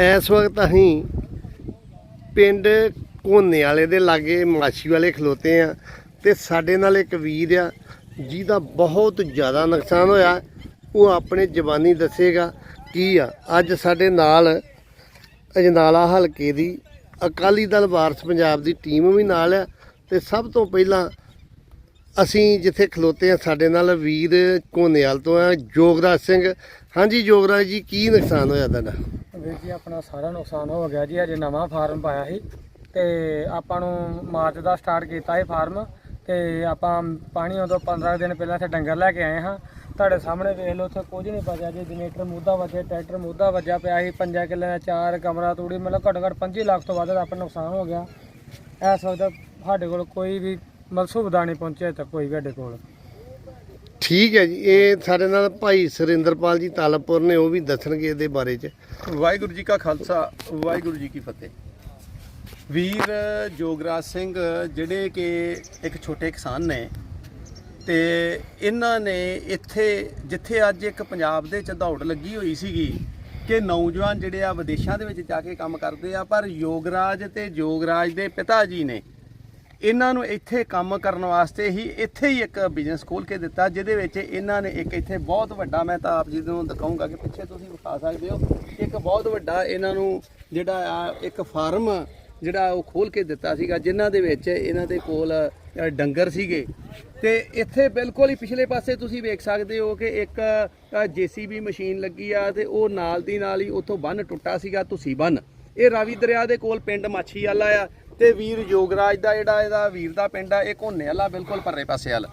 ਇਸ ਵਕਤ ਅਸੀਂ ਪਿੰਡ ਕੋਨੇ ਵਾਲੇ ਦੇ ਲਾਗੇ ਮਾਛੀ ਵਾਲੇ ਖਲੋਤੇ ਆ ਤੇ ਸਾਡੇ ਨਾਲ ਇੱਕ ਵੀਰ ਆ, ਜਿਹਦਾ ਬਹੁਤ ਜ਼ਿਆਦਾ ਨੁਕਸਾਨ ਹੋਇਆ। ਉਹ ਆਪਣੇ ਜ਼ਬਾਨੀ ਦੱਸੇਗਾ ਕੀ ਆ। ਅੱਜ ਸਾਡੇ ਨਾਲ ਅਜਨਾਲਾ ਹਲਕੇ ਦੀ ਅਕਾਲੀ ਦਲ ਵਾਰਸ ਪੰਜਾਬ ਦੀ ਟੀਮ ਵੀ ਨਾਲ ਆ ਤੇ ਸਭ ਤੋਂ ਪਹਿਲਾਂ ਅਸੀਂ ਜਿੱਥੇ ਖਲੋਤੇ ਆ ਸਾਡੇ ਨਾਲ ਵੀਰ ਕੋਨੇਵਾਲ ਤੋਂ ਆ, ਜੋਗਰਾਜ ਸਿੰਘ। ਹਾਂਜੀ ਜੋਗਰਾਜ ਜੀ, ਕੀ ਨੁਕਸਾਨ ਹੋਇਆ ਤੁਹਾਡਾ? ਵੀਰ ਜੀ, ਆਪਣਾ ਸਾਰਾ ਨੁਕਸਾਨ ਹੋ ਗਿਆ ਜੀ, ਅਜੇ ਨਵਾਂ ਫਾਰਮ ਪਾਇਆ ਸੀ। ਤੇ ਆਪਾਂ ਨੂੰ ਮਾਰਚ ਦਾ ਸਟਾਰਟ ਕੀਤਾ ਇਹ ਫਾਰਮ। ਤੇ ਆਪਾਂ ਪਾਣੀ ਉਦੋਂ 15 ਦਿਨ ਪਹਿਲਾਂ ਇੱਥੇ ਡੰਗਰ ਲੈ ਕੇ ਆਏ ਹਾਂ। ਤੁਹਾਡੇ ਸਾਹਮਣੇ ਵੇਖ ਲਓ, ਉੱਥੇ ਕੁਝ ਨਹੀਂ ਬਚਿਆ ਜੀ, ਜਨਰੇਟਰ ਮੁੱਦਾ ਵੱਜਿਆ, ਟਰੈਕਟਰ ਮੁੱਦਾ ਵੱਜਿਆ ਪਿਆ ਸੀ, ਪੰਜਾਂ ਕਿੱਲੇ ਦਾ ਚਾਰ ਕਮਰਾ ਤੂੜੀ, ਮਤਲਬ ਘੱਟੋ ਘੱਟ 25 ਲੱਖ ਤੋਂ ਵੱਧ ਦਾ ਆਪਣਾ ਨੁਕਸਾਨ ਹੋ ਗਿਆ। ਇਸ ਵਕਤ ਸਾਡੇ ਕੋਲ ਕੋਈ ਵੀ ਮਤਲਬ ਸੁਵਿਧਾ ਨਹੀਂ ਪਹੁੰਚਿਆ ਅਜੇ ਤੱਕ ਕੋਈ ਵੀ ਸਾਡੇ ਕੋਲ। ਠੀਕ ਹੈ ਜੀ, ਇਹ ਸਾਡੇ ਨਾਲ ਭਾਈ ਸੁਰਿੰਦਰਪਾਲ ਜੀ ਤਾਲਪੁਰ ਨੇ, ਉਹ ਵੀ ਦੱਸਣਗੇ ਇਹਦੇ ਬਾਰੇ ਚ। ਵਾਹਿਗੁਰੂ ਜੀ ਕਾ ਖਾਲਸਾ, ਵਾਹਿਗੁਰੂ ਜੀ ਕੀ ਫਤਿਹ। ਵੀਰ ਜੋਗਰਾਜ ਸਿੰਘ, ਜਿਹੜੇ ਕਿ ਇੱਕ ਛੋਟੇ ਕਿਸਾਨ ਨੇ, ਤੇ ਇਹਨਾਂ ਨੇ ਇੱਥੇ, ਜਿੱਥੇ ਅੱਜ ਇੱਕ ਪੰਜਾਬ ਦੇ ਚ ਦੌੜ ਲੱਗੀ ਹੋਈ ਸੀਗੀ, ਕਿ ਨੌਜਵਾਨ ਜਿਹੜੇ ਆ ਵਿਦੇਸ਼ਾਂ ਦੇ ਵਿੱਚ ਜਾ ਕੇ ਕੰਮ ਕਰਦੇ ਆ, ਪਰ ਯੋਗਰਾਜ ਤੇ ਯੋਗਰਾਜ ਦੇ ਪਿਤਾ ਜੀ ਨੇ ਇਹਨਾਂ ਨੂੰ ਇੱਥੇ ਕੰਮ ਕਰਨ ਵਾਸਤੇ ਹੀ ਇੱਥੇ ਹੀ ਇੱਕ ਬਿਜ਼ਨਸ ਖੋਲ ਕੇ ਦਿੱਤਾ, ਜਿਹਦੇ ਵਿੱਚ ਇਹਨਾਂ ਨੇ ਇੱਕ ਇੱਥੇ ਬਹੁਤ ਵੱਡਾ, ਮੈਂ ਤਾਂ ਆਪ ਜੀ ਨੂੰ ਦਿਖਾਉਂਗਾ ਕਿ ਪਿੱਛੇ ਤੁਸੀਂ ਵਿਖਾ ਸਕਦੇ ਹੋ, ਇੱਕ ਬਹੁਤ ਵੱਡਾ ਇਹਨਾਂ ਨੂੰ ਜਿਹੜਾ ਆ, ਇੱਕ ਫਾਰਮ ਜਿਹੜਾ ਉਹ ਖੋਲ ਕੇ ਦਿੱਤਾ ਸੀਗਾ, ਜਿਨ੍ਹਾਂ ਦੇ ਵਿੱਚ ਇਹਨਾਂ ਦੇ ਕੋਲ ਡੰਗਰ ਸੀਗੇ। ਤੇ ਇੱਥੇ ਬਿਲਕੁਲ ਹੀ ਪਿਛਲੇ ਪਾਸੇ ਤੁਸੀਂ ਵੇਖ ਸਕਦੇ ਹੋ ਕਿ ਇੱਕ ਜੀਸੀਬੀ ਮਸ਼ੀਨ ਲੱਗੀ ਆ ਤੇ ਉਹ ਨਾਲ ਦੀ ਨਾਲ ਹੀ ਉੱਥੋਂ ਬੰਨ ਟੁੱਟਾ ਸੀਗਾ, ਤੁਸੀਂ ਬੰਨ। ਇਹ ਰਾਵੀ ਦਰਿਆ ਦੇ ਕੋਲ ਪਿੰਡ ਮਾਛੀ ਵਾਲਾ ਆ ਤੇ ਵੀਰ ਯੋਗਰਾਜ ਦਾ ਜਿਹੜਾ ਇਹਦਾ ਵੀਰ ਦਾ ਪਿੰਡ ਆ, ਇਹ ਘੋਨੇ ਵਾਲਾ ਬਿਲਕੁਲ ਪਰਲੇ ਪਾਸੇ ਵਾਲਾ।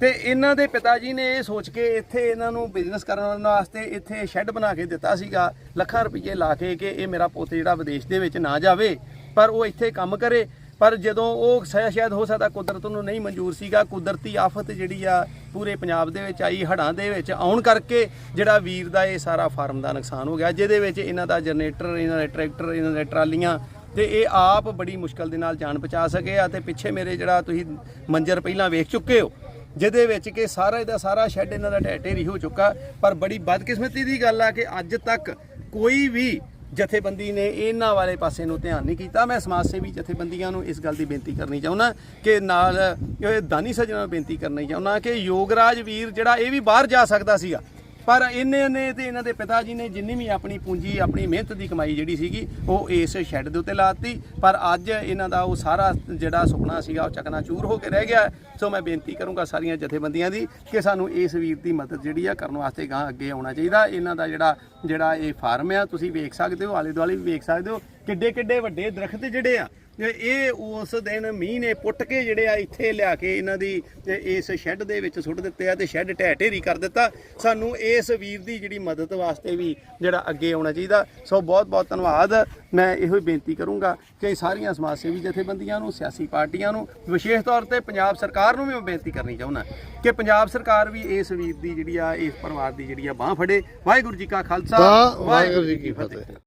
ਤੇ ਇਹਨਾਂ ਦੇ ਪਿਤਾ ਜੀ ਨੇ ਇਹ ਸੋਚ ਕੇ ਇੱਥੇ ਇਹਨਾਂ ਨੂੰ ਬਿਜ਼ਨਸ ਕਰਨ ਵਾਸਤੇ ਇੱਥੇ ਸ਼ੈੱਡ ਬਣਾ ਕੇ ਦਿੱਤਾ ਸੀਗਾ, ਲੱਖਾਂ ਰੁਪਏ ਲਾ ਕੇ ਕਿ ਇਹ ਮੇਰਾ ਪੁੱਤ ਜਿਹੜਾ ਵਿਦੇਸ਼ ਦੇ ਵਿੱਚ ਨਾ ਜਾਵੇ, ਪਰ ਉਹ ਇੱਥੇ ਕੰਮ ਕਰੇ। ਪਰ ਜਦੋਂ ਉਹ ਸ਼ਾਇਦ ਸ਼ਾਇਦ ਹੋ ਸਕਦਾ ਕੁਦਰਤ ਨੂੰ ਨਹੀਂ ਮਨਜ਼ੂਰ ਸੀਗਾ, ਕੁਦਰਤੀ ਆਫਤ ਜਿਹੜੀ ਆ ਪੂਰੇ ਪੰਜਾਬ ਦੇ ਵਿੱਚ ਆਈ, ਹੜ੍ਹਾਂ ਦੇ ਵਿੱਚ ਆਉਣ ਕਰਕੇ ਜਿਹੜਾ ਵੀਰ ਦਾ ਇਹ ਸਾਰਾ ਫਾਰਮ ਦਾ ਨੁਕਸਾਨ ਹੋ ਗਿਆ, ਜਿਹਦੇ ਵਿੱਚ ਇਹਨਾਂ ਦਾ ਜਨਰੇਟਰ, ਇਹਨਾਂ ਦੇ ਟਰੈਕਟਰ, ਇਹਨਾਂ ਦੇ ਟਰਾਲੀਆਂ ਤੇ ਇਹ ਆਪ ਬੜੀ ਮੁਸ਼ਕਲ ਦੇ ਨਾਲ ਜਾਨ ਬਚਾ ਸਕੇ ਆ ਤੇ ਪਿੱਛੇ ਮੇਰੇ ਜਿਹੜਾ ਤੁਸੀਂ ਮੰਜ਼ਰ ਪਹਿਲਾਂ ਵੇਖ ਚੁੱਕੇ ਹੋ, ਜਿਹਦੇ ਵਿੱਚ ਕਿ ਸਾਰਾ ਦਾ ਸਾਰਾ ਸ਼ੈੱਡ ਇਹਨਾਂ ਦਾ ਢਹਿ ਢੇਰੀ ਹੋ ਚੁੱਕਾ, ਪਰ ਬੜੀ ਬਦਕਿਸਮਤੀ ਦੀ ਗੱਲ ਆ ਕਿ ਅੱਜ ਤੱਕ ਕੋਈ ਵੀ ਜਥੇਬੰਦੀ ਨੇ ਇਹਨਾਂ ਵਾਲੇ ਪਾਸੇ ਨੂੰ ਧਿਆਨ ਨਹੀਂ ਕੀਤਾ। ਮੈਂ ਸਮਾਜ ਸੇਵੀ ਜਥੇਬੰਦੀਆਂ ਨੂੰ ਇਸ ਗੱਲ ਦੀ ਬੇਨਤੀ ਕਰਨੀ ਚਾਹੁੰਦਾ ਕਿ ਨਾਲ ਇਹ ਦਾਨੀ ਸੱਜਣਾ ਨੂੰ ਬੇਨਤੀ ਕਰਨੀ ਚਾਹੁੰਦਾ ਕਿ ਯੋਗਰਾਜ ਵੀਰ ਜਿਹੜਾ ਇਹ ਵੀ ਬਾਹਰ ਜਾ ਸਕਦਾ ਸੀਗਾ ਪਰ ਇਹਨੇ ਨੇ ਤੇ ਇਹਨਾਂ ਦੇ ਪਿਤਾ ਜੀ ਨੇ ਜਿੰਨੀ ਵੀ ਆਪਣੀ ਪੂੰਜੀ, ਆਪਣੀ ਮਿਹਨਤ ਦੀ ਕਮਾਈ ਜਿਹੜੀ ਸੀਗੀ, ਉਹ ਇਸ ਸ਼ੈੱਡ ਦੇ ਉੱਤੇ ਲਾਤੀ। ਪਰ ਅੱਜ ਇਹਨਾਂ ਦਾ ਉਹ ਸਾਰਾ ਜਿਹੜਾ ਸੁਪਨਾ ਸੀਗਾ, ਉਹ ਚਕਨਾਚੂਰ ਹੋ ਕੇ ਰਹਿ ਗਿਆ। ਸੋ ਮੈਂ ਬੇਨਤੀ ਕਰੂੰਗਾ ਸਾਰੀਆਂ ਜਥੇਬੰਦੀਆਂ ਦੀ ਕਿ ਸਾਨੂੰ ਇਸ ਵੀਰ ਦੀ ਮਦਦ ਜਿਹੜੀ ਆ ਕਰਨ ਵਾਸਤੇ ਗਾਂ ਅੱਗੇ ਆਉਣਾ ਚਾਹੀਦਾ। ਇਹਨਾਂ ਦਾ ਜਿਹੜਾ ਜਿਹੜਾ ਇਹ ਫਾਰਮ ਆ, ਤੁਸੀਂ ਵੇਖ ਸਕਦੇ ਹੋ ਆਲੇ ਦੁਆਲੇ ਵੀ ਵੇਖ ਸਕਦੇ ਹੋ। ਕਿੱਡੇ ਕਿੱਡੇ ਵੱਡੇ ਦਰਖਤ ਜਿਹੜੇ ਆ ਇਹ ਉਸ ਦਿਨ ਮੀਂਹ ਨੇ ਪੁੱਟ ਕੇ ਜਿਹੜੇ ਆ ਇੱਥੇ ਲਿਆ ਕੇ ਇਹਨਾਂ ਦੀ ਇਸ ਸ਼ੈੱਡ ਦੇ ਵਿੱਚ ਸੁੱਟ ਦਿੱਤੇ ਆ ਤੇ ਸ਼ੈੱਡ ਢਹਿ ਢੇਰੀ ਕਰ ਦਿੱਤਾ। ਸਾਨੂੰ ਇਸ ਵੀਰ ਦੀ ਜਿਹੜੀ ਮਦਦ ਵਾਸਤੇ ਵੀ ਜਿਹੜਾ ਅੱਗੇ ਆਉਣਾ ਚਾਹੀਦਾ। ਸੋ ਬਹੁਤ ਬਹੁਤ ਧੰਨਵਾਦ। ਮੈਂ ਇਹੋ ਹੀ ਬੇਨਤੀ ਕਰੂੰਗਾ ਕਿ ਸਾਰੀਆਂ ਸਮਾਜ ਸੇਵੀ ਜਥੇਬੰਦੀਆਂ ਨੂੰ ਸਿਆਸੀ ਪਾਰਟੀਆਂ ਨੂੰ ਵਿਸ਼ੇਸ਼ ਤੌਰ ਤੇ ਪੰਜਾਬ ਸਰਕਾਰ ਨੂੰ ਵੀ ਮੈਂ ਬੇਨਤੀ ਕਰਨੀ ਚਾਹੁੰਦਾ ਕਿ ਪੰਜਾਬ ਸਰਕਾਰ ਵੀ ਇਸ ਵੀਰ ਦੀ ਜਿਹੜੀ ਆ ਇਸ ਪਰਿਵਾਰ ਦੀ ਜਿਹੜੀ ਆ ਬਾਹ ਫੜੇ। ਵਾਹਿਗੁਰੂ ਜੀ ਕਾ ਖਾਲਸਾ ਵਾਹਿਗੁਰੂ ਜੀ ਕੀ ਫਤਿਹ।